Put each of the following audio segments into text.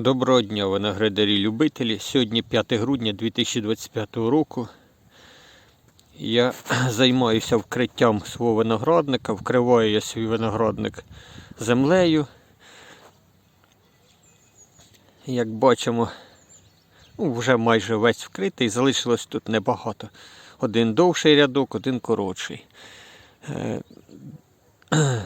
Доброго дня, виноградарі-любителі. Сьогодні 5 грудня 2025 року. Я займаюся вкриттям свого виноградника, вкриваю я свій виноградник землею. Як бачимо, ну, вже майже весь вкритий, залишилось тут небагато. Один довший рядок, один коротший. Е,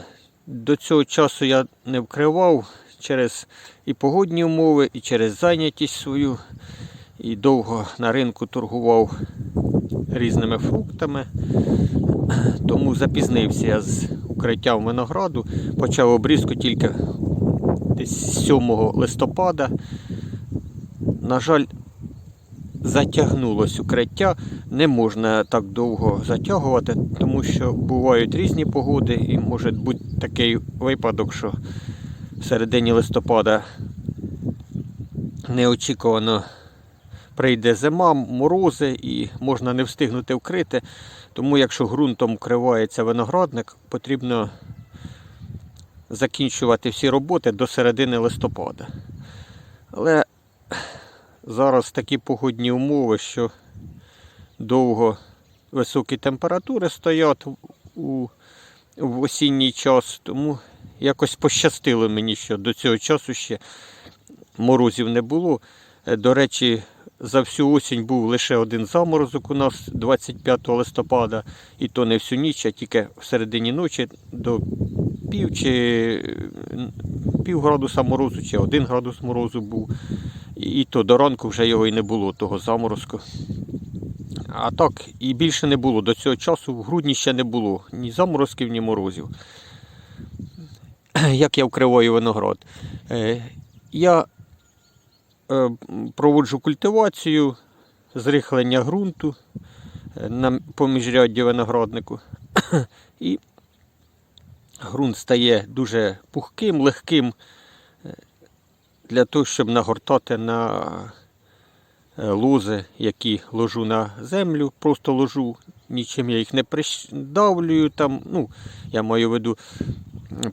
До цього часу я не вкривав через і погодні умови, і через зайнятість свою. І довго на ринку торгував різними фруктами. Тому запізнився я з укриттям винограду. Почав обрізку тільки десь 7 листопада. На жаль, затягнулось укриття. Не можна так довго затягувати, тому що бувають різні погоди і може бути такий випадок, що в середині листопада неочікувано прийде зима, морози і можна не встигнути вкрити. Тому якщо ґрунтом вкривається виноградник, потрібно закінчувати всі роботи до середини листопада. Але зараз такі погодні умови, що довго високі температури стоять у, в осінній час, тому якось пощастило мені, що до цього часу ще морозів не було. Е, До речі, за всю осінь був лише один заморозок у нас 25 листопада, і то не всю ніч, а тільки в середині ночі до пів чи пів градуса морозу, чи один градус морозу був. І то до ранку вже його і не було, того заморозку. А так, і більше не було. До цього часу в грудні ще не було ні заморозків, ні морозів. Як я вкриваю виноград? Е, Я е, проводжу культивацію, зрихлення ґрунту е, на поміжрядді винограднику. І ґрунт стає дуже пухким, легким для того, щоб нагортати на лози, які ложу на землю, просто ложу, нічим я їх не придавлюю. Там, ну, я маю в виду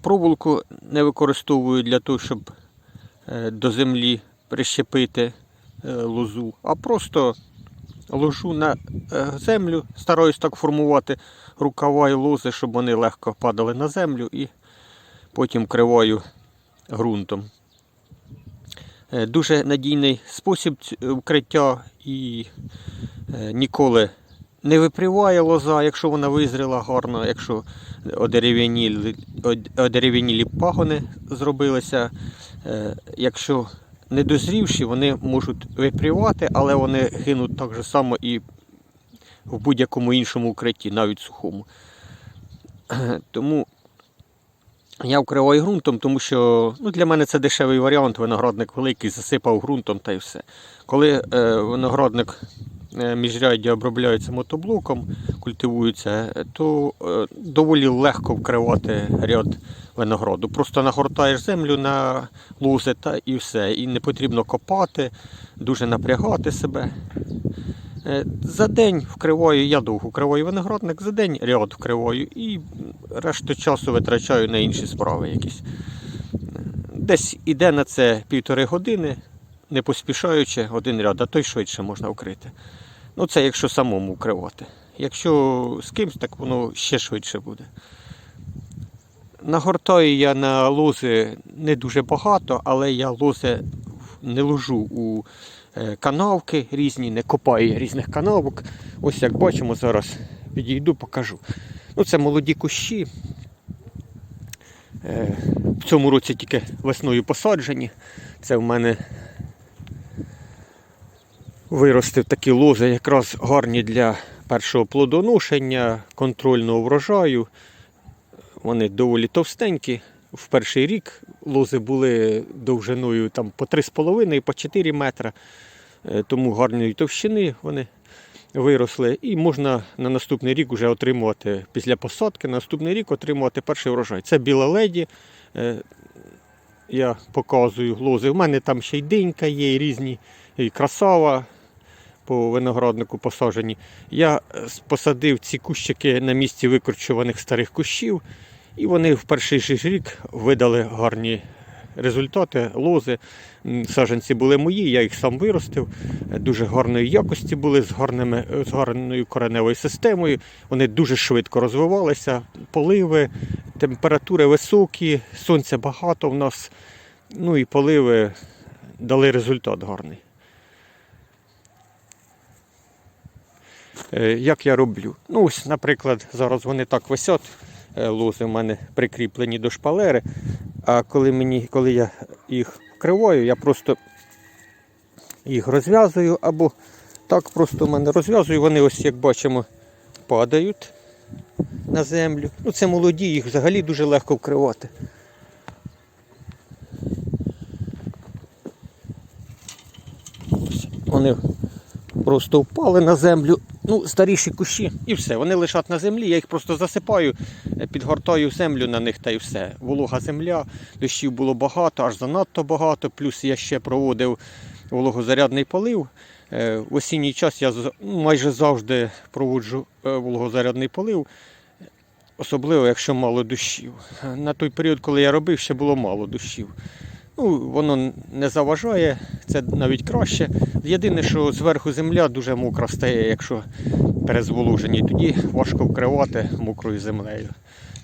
проволоку не використовую для того, щоб е, до землі прищепити е, лозу, а просто ложу на е, землю, стараюсь так формувати рукава і лози, щоб вони легко падали на землю і потім криваю ґрунтом. Дуже надійний спосіб вкриття і ніколи не випріває лоза, якщо вона визріла гарно, якщо одерев'янілі, од- одерев'янілі пагони зробилися. Е, Якщо не дозрівші, вони можуть випрівати, але вони гинуть так же само і в будь-якому іншому укритті, навіть сухому. Тому я вкриваю ґрунтом, тому що ну, для мене це дешевий варіант. Виноградник великий, засипав ґрунтом та й все. Коли е, виноградник міжряддя обробляється мотоблоком, культивується, е, то е, доволі легко вкривати ряд винограду. Просто нагортаєш землю на лози та і все. І не потрібно копати, дуже напрягати себе. Е, За день вкриваю, я довго вкриваю виноградник, за день ряд вкриваю і решту часу витрачаю на інші справи якісь. Десь іде на це півтори години, не поспішаючи один ряд, а то й швидше можна вкрити. Ну це якщо самому вкривати. Якщо з кимсь, так воно ще швидше буде. Нагортаю я на лози не дуже багато, але я лози не ложу у е, канавки різні, не копаю різних канавок. Ось як бачимо, зараз підійду, покажу. Ну, це молоді кущі. Е, В цьому році тільки весною посаджені. Це в мене виростив такі лози, якраз гарні для першого плодоношення, контрольного врожаю. Вони доволі товстенькі. В перший рік лози були довжиною там, по 3,5 по 4 метри. Е, Тому гарної товщини вони виросли. І можна на наступний рік вже отримувати після посадки, на наступний рік отримувати перший врожай. Це біла леді. Е, Я показую лози. У мене там ще й динька є, і різні, і красава по винограднику посаджені. Я е, посадив ці кущики на місці викорчуваних старих кущів, і вони в перший же рік видали гарні результати, лози. М, Саджанці були мої, я їх сам виростив. Е, Дуже гарної якості були, з, гарними, е, з гарною кореневою системою. Вони дуже швидко розвивалися, поливи, температури високі, сонця багато в нас. Ну і поливи дали результат гарний. Як я роблю? Ну, ось, наприклад, зараз вони так висять, е, лози в мене прикріплені до шпалери. А коли, мені, коли я їх вкриваю, я просто їх розв'язую або так просто в мене розв'язую. Вони ось, як бачимо, падають на землю. Ну, це молоді, їх взагалі дуже легко вкривати. Вони просто впали на землю. Ну, старіші кущі і все. Вони лежать на землі, я їх просто засипаю, е, підгортаю землю на них та й все. Волога земля, дощів було багато, аж занадто багато. Плюс я ще проводив вологозарядний полив. Е, В осінній час я ну, майже завжди проводжу е, вологозарядний полив, особливо якщо мало дощів. На той період, коли я робив, ще було мало дощів. Ну, воно не заважає, це навіть краще. Єдине, що зверху земля дуже мокра стає, якщо перезволожені, тоді важко вкривати мокрою землею.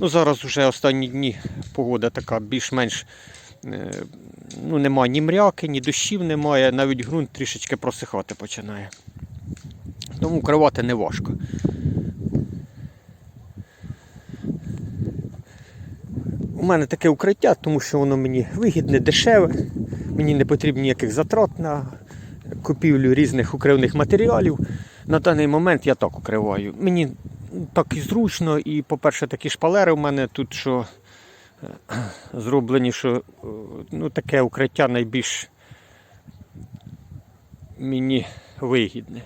Ну, зараз вже останні дні погода така більш-менш е, ну, немає ні мряки, ні дощів немає, навіть ґрунт трішечки просихати починає. Тому вкривати не важко. У мене таке укриття, тому що воно мені вигідне, дешеве. Мені не потрібно ніяких затрат на купівлю різних укривних матеріалів. На даний момент я так укриваю. Мені так і зручно, і, по-перше, такі шпалери у мене тут, що е, зроблені, що е, ну, таке укриття найбільш мені вигідне.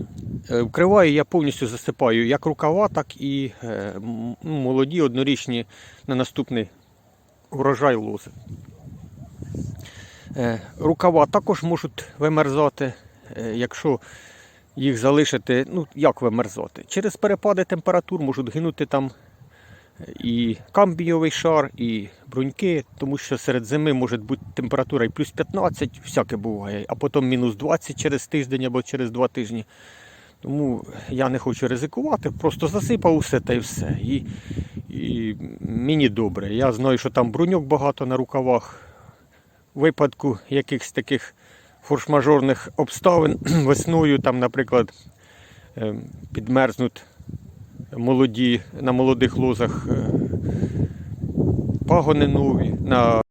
Е, Вкриваю я повністю засипаю як рукава, так і е, ну, молоді однорічні на наступний урожай лози. Е, Рукава також можуть вимерзати, е, якщо їх залишити, ну як вимерзати? Через перепади температур можуть гинути там е, і камбійовий шар, і бруньки, тому що серед зими може бути температура і плюс 15, всяке буває, а потім мінус 20 через тиждень або через два тижні. Тому я не хочу ризикувати, просто засипав усе та й все. І, і мені добре. Я знаю, що там бруньок багато на рукавах. В випадку якихось таких форс-мажорних обставин весною, там, наприклад, е, підмерзнуть молоді, на молодих лозах е, пагони нові, на,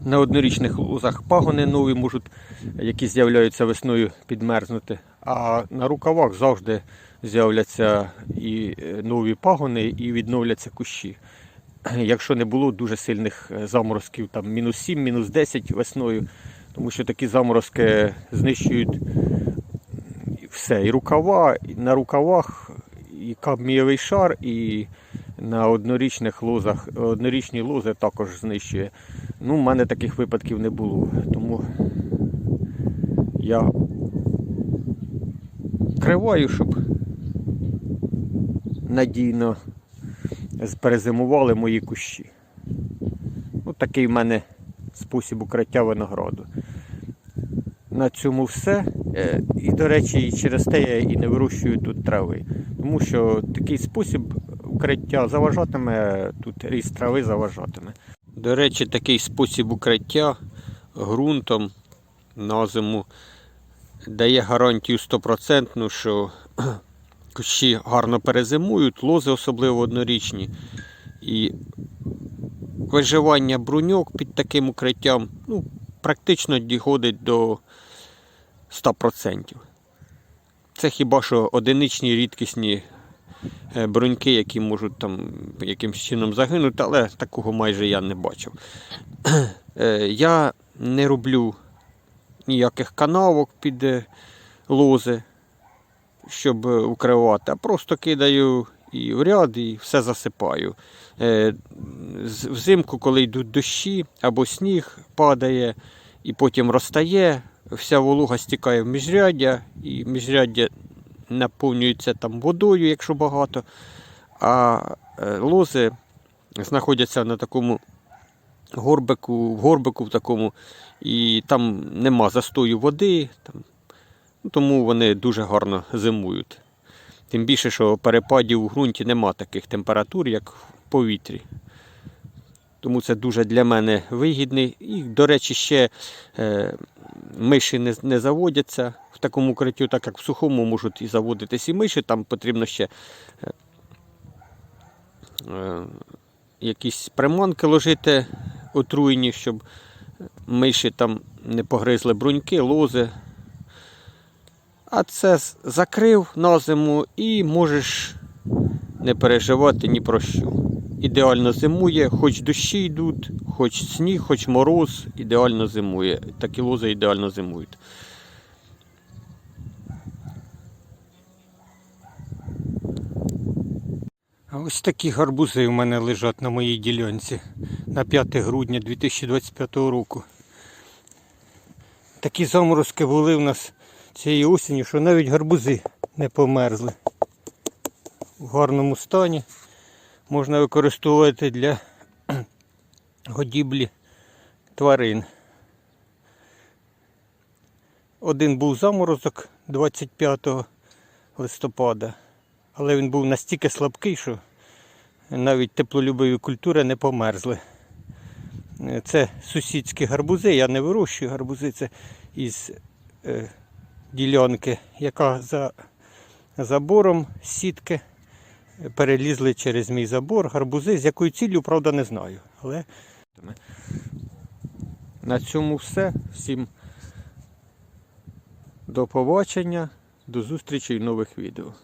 на однорічних лозах пагони нові можуть, які з'являються весною, підмерзнути. А на рукавах завжди з'являться і е, нові пагони, і відновляться кущі. Якщо не було дуже сильних е, заморозків, там мінус 7, мінус 10 весною, тому що такі заморозки знищують все, і рукава, і на рукавах, і кадмієвий шар, і на однорічних лозах, однорічні лози також знищує. Ну, в мене таких випадків не було. Тому я криваю, щоб надійно перезимували мої кущі. Ну, такий в мене спосіб укриття винограду. На цьому все. Е, І, до речі, через те я і не вирощую тут трави. Тому що такий спосіб укриття заважатиме, тут ріст трави заважатиме. До речі, такий спосіб укриття ґрунтом на зиму дає гарантію 100%, що кущі гарно перезимують, лози особливо однорічні. І виживання бруньок під таким укриттям ну, практично доходить до 100%. Це хіба що одиничні рідкісні е, бруньки, які можуть там якимось чином загинути, але такого майже я не бачив. Е, Я не роблю ніяких канавок під е, лози, щоб е, укривати, а просто кидаю і в ряд, і все засипаю. Е, Взимку, коли йдуть дощі або сніг падає і потім розтає, вся волога стікає в міжряддя, і міжряддя наповнюється там водою, якщо багато. А лози знаходяться на такому горбику, в горбику в такому, і там нема застою води, там, ну, тому вони дуже гарно зимують. Тим більше, що перепадів у ґрунті нема таких температур, як в повітрі. Тому це дуже для мене вигідний. І, до речі, ще е, миші не, не заводяться в такому укриттю, так як в сухому можуть і заводитись і миші. Там потрібно ще е, е, якісь приманки ложити отруйні, щоб миші там не погризли бруньки, лози. А це закрив на зиму і можеш не переживати ні про що. Ідеально зимує, хоч дощі йдуть, хоч сніг, хоч мороз, ідеально зимує. Такі лози ідеально зимують. Ось такі гарбузи у мене лежать на моїй ділянці на 5 грудня 2025 року. Такі заморозки були в нас цієї осені, що навіть гарбузи не померзли. В гарному стані можна використовувати для годівлі тварин. Один був заморозок 25 листопада, але він був настільки слабкий, що навіть теплолюбиві культури не померзли. Це сусідські гарбузи, я не вирощую гарбузи, це із е, ділянки, яка за забором сітки е, перелізли через мій забор. Гарбузи, з якою ціллю, правда, не знаю. Але на цьому все. Всім до побачення, до зустрічі в нових відео.